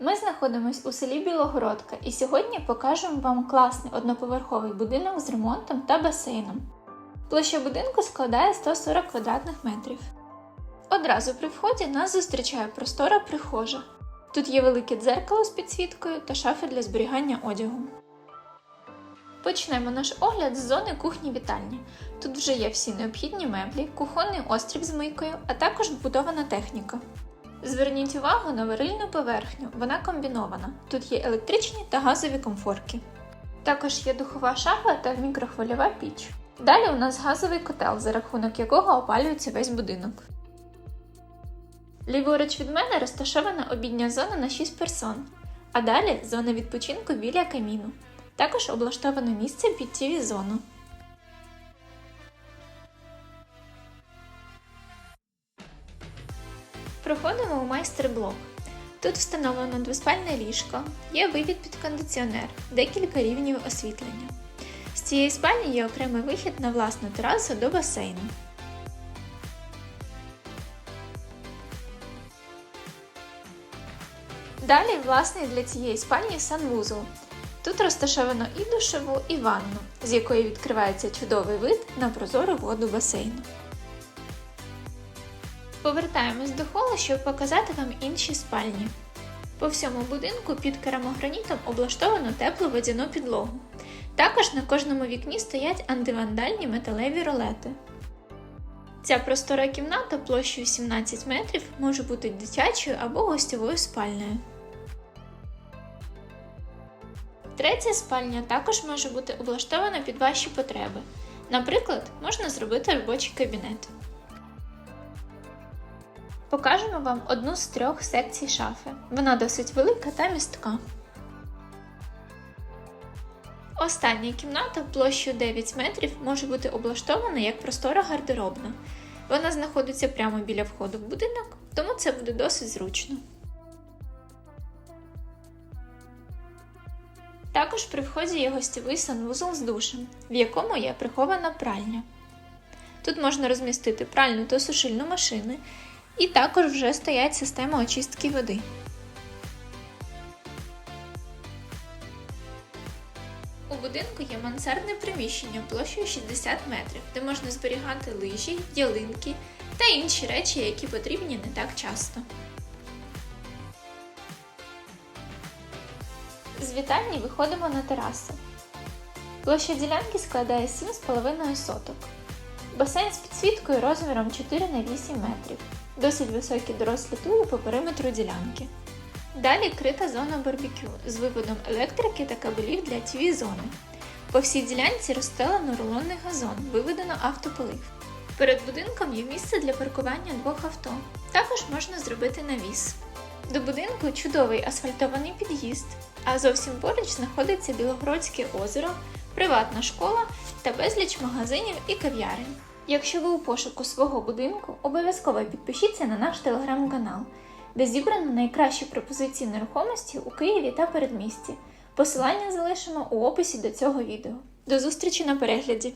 Ми знаходимося у селі Білогородка і сьогодні покажемо вам класний одноповерховий будинок з ремонтом та басейном. Площа будинку складає 140 квадратних метрів. Одразу при вході нас зустрічає простора прихожа. Тут є велике дзеркало з підсвіткою та шафи для зберігання одягу. Почнемо наш огляд з зони кухні-вітальні. Тут вже є всі необхідні меблі, кухонний острів з мийкою, а також вбудована техніка. Зверніть увагу на варильну поверхню, вона комбінована. Тут є електричні та газові комфорки. Також є духова шафа та мікрохвильова піч. Далі у нас газовий котел, за рахунок якого опалюється весь будинок. Ліворуч від мене розташована обідня зона на 6 персон, а далі зона відпочинку біля каміну. Також облаштовано місце під тіві зону. Проходимо у майстер-блок. Тут встановлено двоспальне ліжко, є вивід під кондиціонер, декілька рівнів освітлення. З цієї спальні є окремий вихід на власну терасу до басейну. Далі власний для цієї спальні санвузол. Тут розташовано і душову, і ванну, з якої відкривається чудовий вид на прозору воду басейну. Повертаємось до холу, щоб показати вам інші спальні. По всьому будинку під керамогранітом облаштовано теплу водяну підлогу. Також на кожному вікні стоять антивандальні металеві ролети. Ця простора кімната площею 17 метрів може бути дитячою або гостьовою спальнею. Третя спальня також може бути облаштована під ваші потреби. Наприклад, можна зробити робочий кабінет. Покажемо вам одну з трьох секцій шафи. Вона досить велика та містка. Остання кімната площею 9 метрів може бути облаштована як простора гардеробна. Вона знаходиться прямо біля входу в будинок, тому це буде досить зручно. Також при вході є гостєвий санвузол з душем, в якому є прихована пральня. Тут можна розмістити пральну та сушильну машини, і також вже стоять система очистки води. У будинку є мансардне приміщення площею 60 метрів, де можна зберігати лижі, ялинки та інші речі, які потрібні не так часто. З вітальні виходимо на терасу. Площа ділянки складає 7,5 соток. Басейн з підсвіткою розміром 4 на 8 метрів. Досить високі дорослі туї по периметру ділянки. Далі крита зона барбекю з виводом електрики та кабелів для тіві зони. По всій ділянці розстелено рулонний газон, виведено автополив. Перед будинком є місце для паркування двох авто. Також можна зробити навіс. До будинку чудовий асфальтований під'їзд, а зовсім поруч знаходиться Білогородське озеро, приватна школа та безліч магазинів і кав'ярень. Якщо ви у пошуку свого будинку, обов'язково підпишіться на наш телеграм-канал, де зібрано найкращі пропозиції нерухомості у Києві та передмісті. Посилання залишимо у описі до цього відео. До зустрічі на перегляді!